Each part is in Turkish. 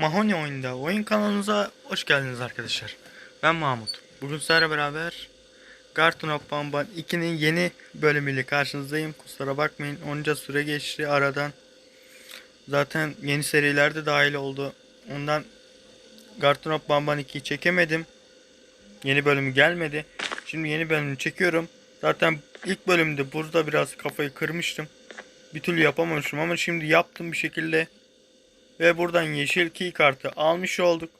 Mahoney oyunda oyun kanalımıza hoş geldiniz arkadaşlar. Ben Mahmut. Bugün sizlerle beraber Garton of Bamban 2'nin yeni bölümüyle karşınızdayım. Kusura bakmayın onca süre geçti aradan. Zaten yeni seriler de dahil oldu. Ondan Garton of Bamban 2'yi çekemedim. Yeni bölümü gelmedi. Şimdi yeni bölümü çekiyorum. Zaten ilk bölümde burada biraz kafayı kırmıştım. Bir türlü yapamamışım ama şimdi yaptım bir şekilde. Ve buradan yeşil key kartı almış olduk.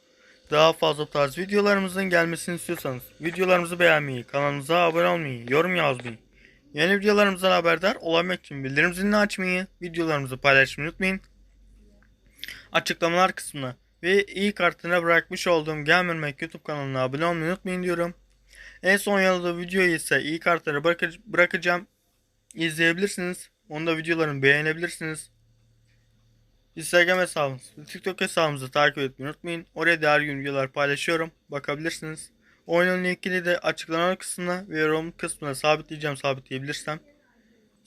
Daha fazla tarz videolarımızın gelmesini istiyorsanız videolarımızı beğenmeyi, kanalımıza abone olmayı, yorum yazmayı, yeni videolarımızdan haberdar olabilmek için bildirim zilini açmayı, videolarımızı paylaşmayı unutmayın. Açıklamalar kısmına ve iyi kartına bırakmış olduğum Gamermek YouTube kanalına abone olmayı unutmayın diyorum. En son yayınladığı videoyu ise iyi kartlara bırakacağım. İzleyebilirsiniz. Onu da videolarımı beğenebilirsiniz. Instagram hesabımız ve TikTok hesabımızı takip etmeyi unutmayın. Oraya her gün videolar paylaşıyorum. Bakabilirsiniz. Oyunun linkini de açıklama kısmına ve yorum kısmına sabitleyeceğim sabitleyebilirsem.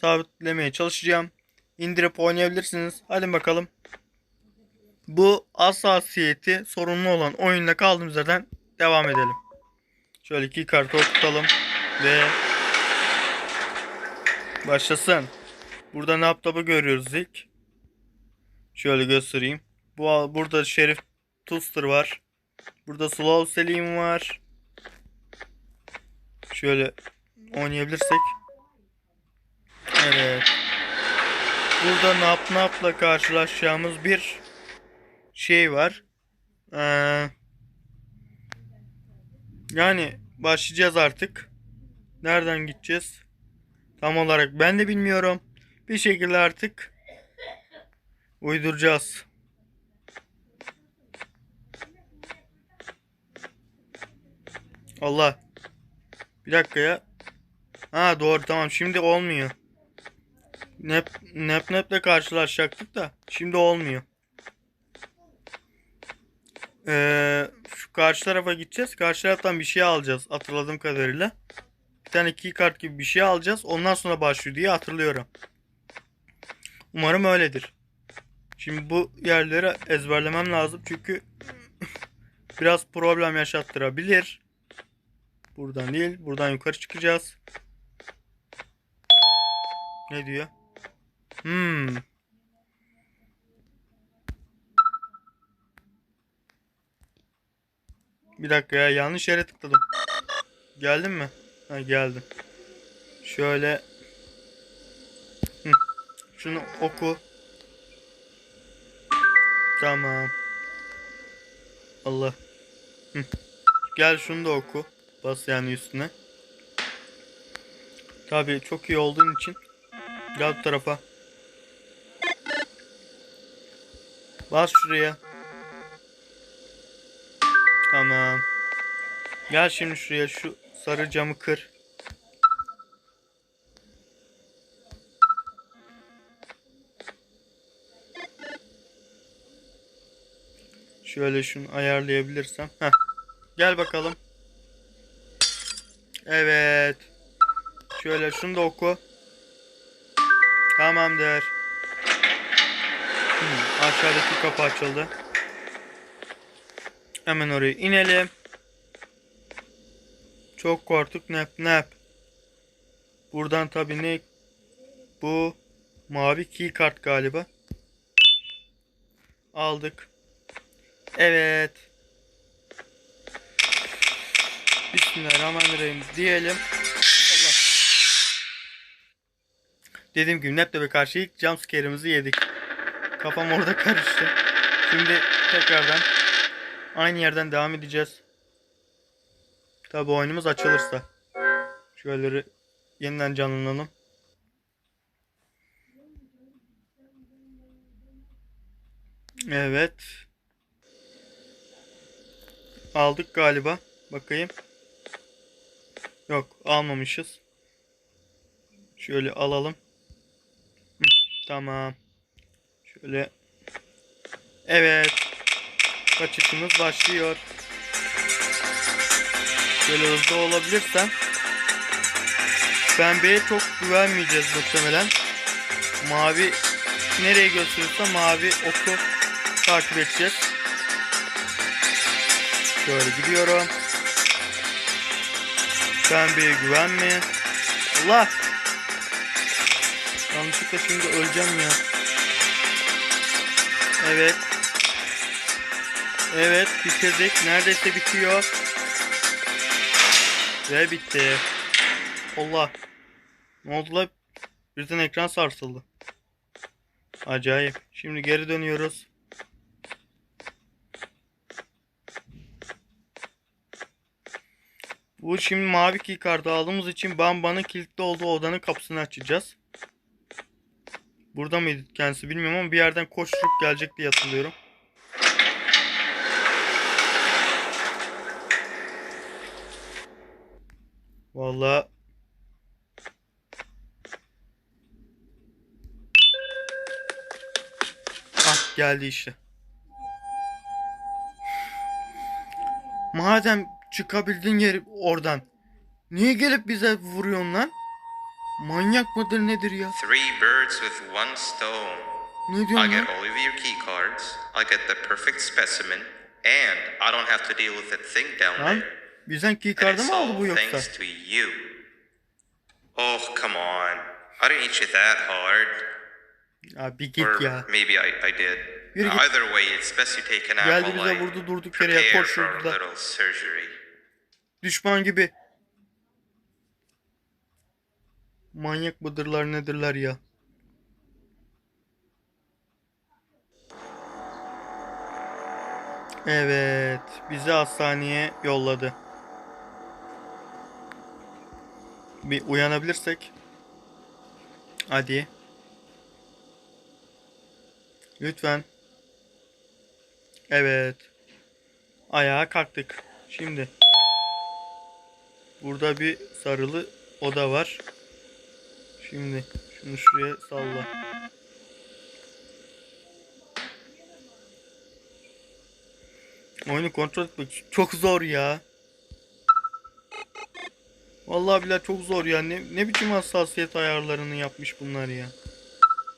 Sabitlemeye çalışacağım. İndirip oynayabilirsiniz. Hadi bakalım. Bu hassasiyeti sorunlu olan oyunla kaldığımız yerden devam edelim. Şöyle iki kartı okutalım ve başlasın. Burada ne yaptığımı görüyoruz ilk. Şöyle göstereyim. Bu burada Şerif Tuster var. Burada Slow Selim var. Şöyle oynayabilirsek. Evet. Burada Nap Nap'la karşılaşacağımız bir şey var. Ee, yani başlayacağız artık. Nereden gideceğiz? Tam olarak ben de bilmiyorum. Bir şekilde artık uyduracağız. Allah. Bir dakika ya. Ha doğru tamam şimdi olmuyor. Nep nep nep'le karşılaşacaktık da şimdi olmuyor. Ee, şu karşı tarafa gideceğiz. Karşı taraftan bir şey alacağız hatırladığım kadarıyla. Bir tane key kart gibi bir şey alacağız. Ondan sonra başlıyor diye hatırlıyorum. Umarım öyledir. Şimdi bu yerleri ezberlemem lazım çünkü biraz problem yaşattırabilir. Buradan değil, buradan yukarı çıkacağız. Ne diyor? Hmm. Bir dakika ya yanlış yere tıkladım. Geldin mi? Ha geldim. Şöyle Hı. Şunu oku. Tamam. Allah. Hı. Gel şunu da oku. Bas yani üstüne. Tabii çok iyi olduğun için. Gel bu tarafa. Bas şuraya. Tamam. Gel şimdi şuraya şu sarı camı kır. Şöyle şunu ayarlayabilirsem. Heh. Gel bakalım. Evet. Şöyle şunu da oku. Tamamdır. Hmm, aşağıdaki kapı açıldı. Hemen oraya inelim. Çok korktuk nep nep. Buradan tabi ne? Bu mavi key kart galiba. Aldık. Evet. Bismillahirrahmanirrahim diyelim. Allah. Dediğim gibi Neptune karşı ilk jumpscare'ımızı yedik. Kafam orada karıştı. Şimdi tekrardan aynı yerden devam edeceğiz. Tabi oyunumuz açılırsa. Şöyle yeniden canlanalım. Evet. Aldık galiba. Bakayım. Yok almamışız. Şöyle alalım. Hı, tamam. Şöyle. Evet. Kaçışımız başlıyor. Şöyle hızlı olabilirsem. Pembeye çok güvenmeyeceğiz muhtemelen. Mavi nereye gösteriyorsa mavi oku takip edeceğiz. Şöyle gidiyorum. Pembeye güvenme. Allah! Yanlışlıkla şimdi öleceğim ya. Evet. Evet bitirdik. Neredeyse bitiyor. Ve bitti. Allah. Ne oldu la? Birden ekran sarsıldı. Acayip. Şimdi geri dönüyoruz. Bu şimdi mavi keycard'ı aldığımız için Bamba'nın kilitli olduğu odanın kapısını açacağız. Burada mıydı kendisi bilmiyorum ama bir yerden koşturup gelecek diye hatırlıyorum. Vallahi Ah geldi işte. Madem çıkabildin yeri oradan. Niye gelip bize vuruyorsun lan? Manyak mıdır nedir ya? Three birds with one stone. Ne I diyorsun get lan? all of your key cards. I get the perfect specimen, and I don't have to deal with that thing down Lan there. bizden And keycard'ı it's mı aldı bu yoksa? thanks to you. Oh, come on. I didn't hit you that hard. Ya bir git Or ya. maybe I, I did. Yürü git. Either way, it's best you take an Geldi apple bize line. vurdu durduk yere ya Prepare for Düşman gibi. Manyak mıdırlar nedirler ya? Evet, bizi hastaneye yolladı. Bir uyanabilirsek. Hadi. Lütfen. Evet. Ayağa kalktık. Şimdi. Burada bir sarılı oda var. Şimdi şunu şuraya salla. Oyunu kontrol etmek çok zor ya. Vallahi billahi çok zor ya. Ne, ne biçim hassasiyet ayarlarını yapmış bunlar ya.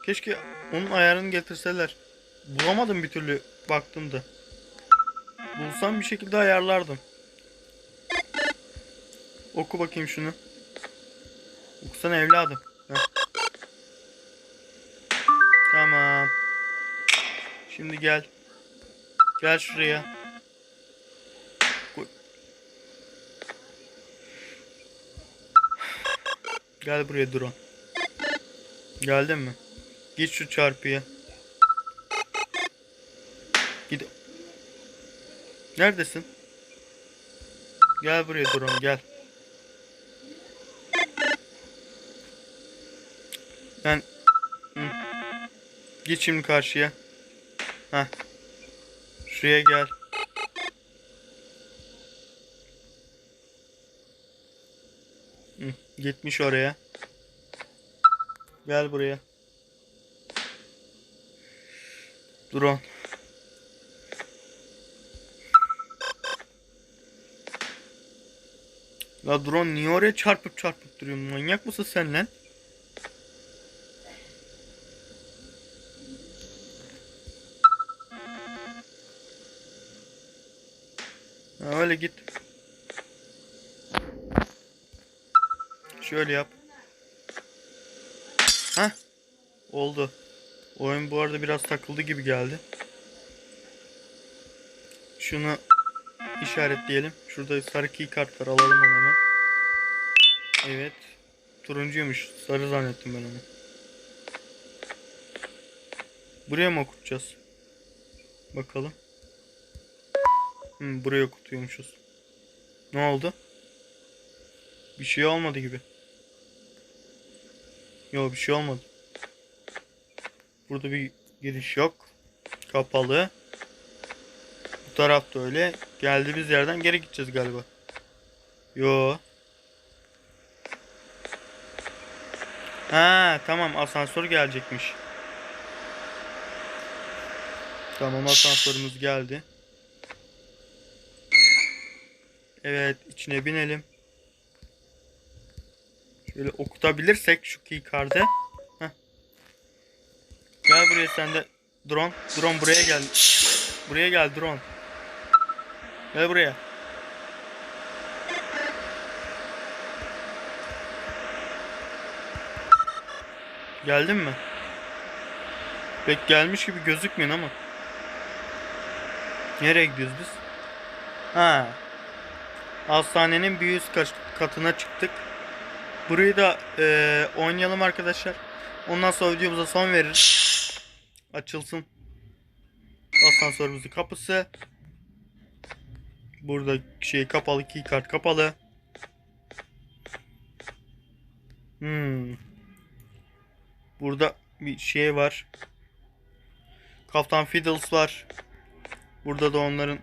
Keşke onun ayarını getirseler. Bulamadım bir türlü baktım da. Bulsam bir şekilde ayarlardım. Oku bakayım şunu. Okusana evladım. Heh. Tamam. Şimdi gel. Gel şuraya. Koy. Gel buraya drone. Geldin mi? Git şu çarpıya. Git. Neredesin? Gel buraya drone gel. Ben Hı. Şimdi karşıya. Ha. Şuraya gel. Gitmiş oraya. Gel buraya. Drone. La drone niye oraya çarpıp çarpıp duruyorsun? Manyak mısın sen lan? Şöyle yap. Ha? Oldu. Oyun bu arada biraz takıldı gibi geldi. Şunu işaretleyelim. Şurada sarı key kart var. Alalım onu hemen. Evet. Turuncuymuş. Sarı zannettim ben onu. Buraya mı okutacağız? Bakalım. Hmm, buraya okutuyormuşuz. Ne oldu? Bir şey olmadı gibi. Yok bir şey olmadı. Burada bir giriş yok. Kapalı. Bu tarafta öyle. Geldiğimiz yerden geri gideceğiz galiba. Yo. Ha tamam asansör gelecekmiş. Tamam asansörümüz geldi. Evet içine binelim. Şöyle okutabilirsek şu keycard'ı. Gel buraya sen de drone. Drone buraya gel. Buraya gel drone. Gel buraya. Geldin mi? Pek gelmiş gibi gözükmüyor ama. Nereye gidiyoruz biz? Ha. Hastanenin bir kat- katına çıktık. Burayı da eee, oynayalım arkadaşlar. Ondan sonra videomuza son veririz. Açılsın. Asansörümüzün kapısı. Burada şey kapalı, keycard kapalı. Hmm. Burada bir şey var. Kaptan Fiddles var. Burada da onların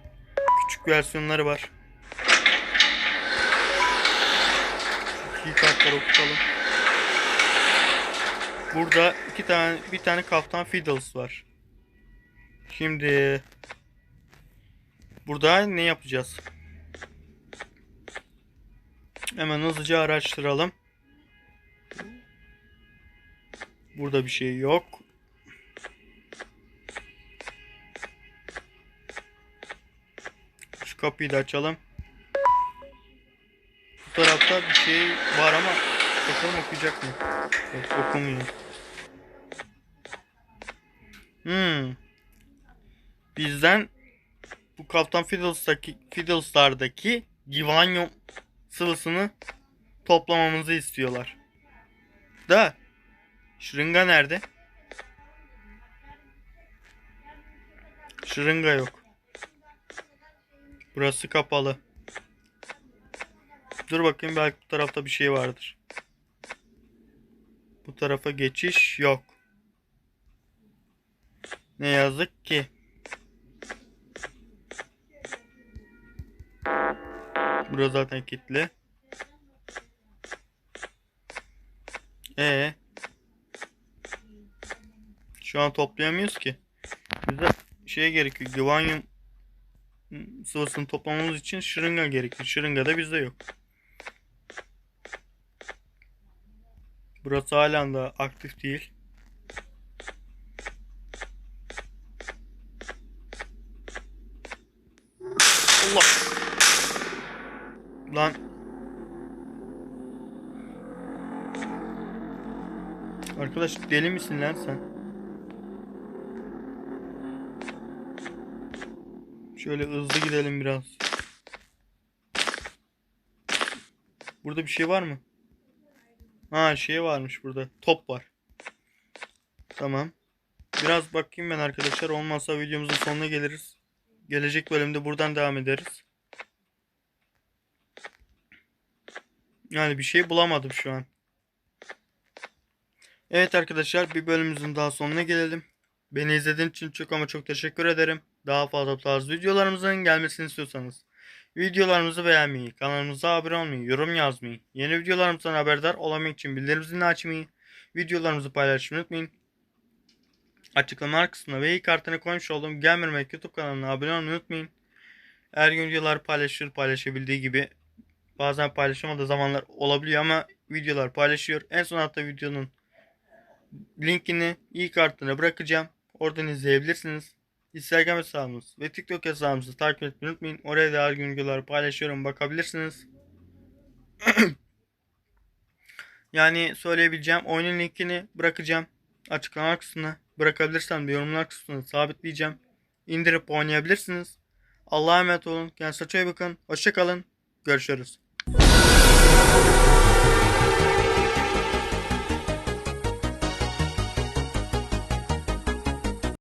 küçük versiyonları var. Keycardları okutalım. Burada iki tane bir tane Kaptan Fiddles var. Şimdi burada ne yapacağız? Hemen hızlıca araştıralım. Burada bir şey yok. Şu kapıyı da açalım. Tarafta bir şey var ama bakalım okuyacak mı? Yok okumuyor. Hmm. Bizden bu Kaptan Fiddles'taki Fiddles'lardaki Givanyum sıvısını toplamamızı istiyorlar. Da Şırınga nerede? Şırınga yok. Burası kapalı. Dur bakayım belki bu tarafta bir şey vardır. Bu tarafa geçiş yok. Ne yazık ki. Burası zaten kilitli. Ee. Şu an toplayamıyoruz ki. Bize şey gerekiyor. Gvanyum sıvısını toplamamız için şırınga gerekiyor. Şırınga da bizde yok. Burası halen da aktif değil. Allah. Lan. Arkadaş deli misin lan sen? Şöyle hızlı gidelim biraz. Burada bir şey var mı? Ha şey varmış burada. Top var. Tamam. Biraz bakayım ben arkadaşlar. Olmazsa videomuzun sonuna geliriz. Gelecek bölümde buradan devam ederiz. Yani bir şey bulamadım şu an. Evet arkadaşlar bir bölümümüzün daha sonuna gelelim. Beni izlediğiniz için çok ama çok teşekkür ederim. Daha fazla tarz videolarımızın gelmesini istiyorsanız videolarımızı beğenmeyi, kanalımıza abone olmayı, yorum yazmayı, yeni videolarımızdan haberdar olamak için bildirim açmayı, videolarımızı paylaşmayı unutmayın. Açıklama kısmına ve ilk kartını koymuş olduğum Gelmemek YouTube kanalına abone olmayı unutmayın. Her gün videolar paylaşır paylaşabildiği gibi bazen paylaşamadığı zamanlar olabiliyor ama videolar paylaşıyor. En son hafta videonun linkini ilk kartına bırakacağım. Oradan izleyebilirsiniz. Instagram hesabımız ve TikTok hesabımızı takip etmeyi unutmayın. Oraya da her gün videoları paylaşıyorum. Bakabilirsiniz. yani söyleyebileceğim oyunun linkini bırakacağım. Açıklama kısmına bırakabilirsem de yorumlar kısmına sabitleyeceğim. İndirip oynayabilirsiniz. Allah'a emanet olun. Kendinize çok iyi bakın. Hoşçakalın. Görüşürüz.